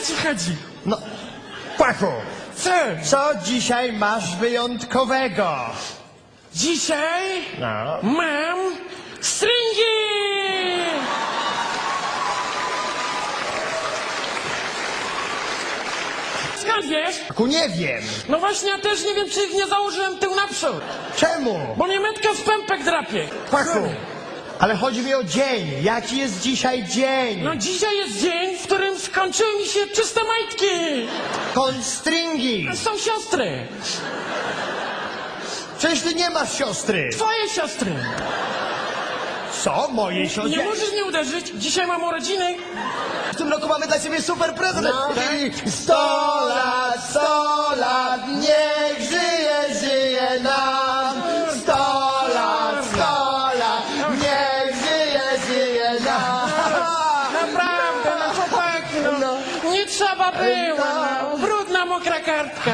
co ci chodzi? No, Płaku, Co? co dzisiaj masz wyjątkowego? Dzisiaj No. mam stringi! Skąd wiesz? Płaku, nie wiem. No właśnie, ja też nie wiem, czy ich nie założyłem tył naprzód. Czemu? Bo niemiecka w pępek drapie. Płaku, ale chodzi mi o dzień. Jaki jest dzisiaj dzień? No dzisiaj jest dzień, w którym skończyły mi się czyste majtki. Konstringi. Są siostry. Przecież ty nie masz siostry. Twoje siostry. Co? Moje siostry? Nie możesz mnie uderzyć. Dzisiaj mam urodziny. W tym roku mamy dla ciebie super prezent. No. 100 lat, 100 nam. Naprawdę, no chłopaki, no. Nie trzeba było. No. Brudna, mokra kartka.